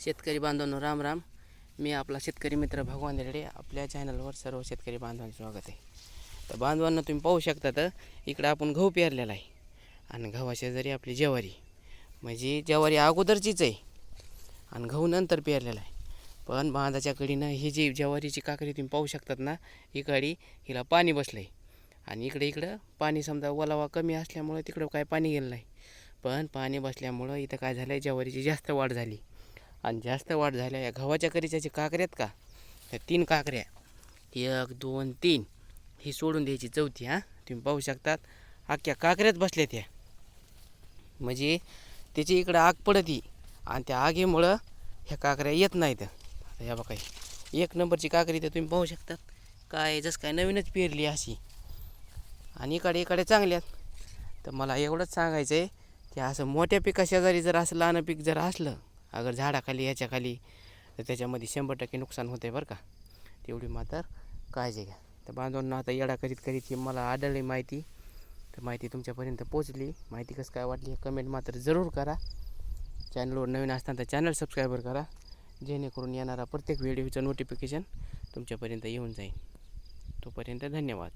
शेतकरी बांधवांनो राम राम. मी आपला शेतकरी मित्र भगवान रेडे आपल्या चॅनलवर सर्व शेतकरी बांधवांचं स्वागत आहे. तर बांधवांना तुम्ही पाहू शकता तर इकडं आपण गहू पेरलेला आहे आणि गव्हाच्या जरी आपली ज्वारी. म्हणजे ज्वारी अगोदरचीच आहे आणि गहू नंतर पेरलेला आहे. पण बांधाच्या कडीनं ही जी ज्वारीची काकडी तुम्ही पाहू शकतात ना ही काळी हिला पाणी बसलं आहे आणि इकडे इकडं पाणी समजा ओलावा कमी असल्यामुळं तिकडं काय पाणी गेलं नाही. पण पाणी बसल्यामुळं इथं काय झालं आहे ज्वारीची जास्त वाढ झाली. आणि जास्त वाढ झाल्या. या गव्हाच्या करीच्या जे काकऱ्या आहेत का त्या तीन काकऱ्या एक दोन तीन. ही सोडून द्यायची चौथी हां. तुम्ही पाहू शकतात अख्ख्या काकऱ्यात बसल्या त्या. म्हणजे त्याची इकडं आग पडती आणि त्या आगीमुळं ह्या काकऱ्या येत नाहीत. आता ह्या बघा एक नंबरची काकरी तर तुम्ही पाहू शकतात. काय जसं काय नवीनच पेरली अशी. आणि इकडे इकडे चांगल्यात तर मला एवढंच सांगायचं आहे की असं मोठ्या पिका शेजारी जर असं लहान पीक जर असलं अगर झाडाखाली ह्याच्याखाली तर त्याच्यामध्ये शंभर टक्के नुकसान होते बरं का. तेवढी मात्र काळजी घ्या. तर बांधवांना आता येडा करीत करीत मला आढळली माहिती. तर माहिती तुमच्यापर्यंत पोचली माहिती कसं काय वाटली कमेंट मात्र जरूर करा. चॅनलवर नवीन असताना तर चॅनल सबस्क्राईबर करा. जेणेकरून येणारा प्रत्येक व्हिडिओचं नोटिफिकेशन तुमच्यापर्यंत येऊन जाईल. तोपर्यंत धन्यवाद.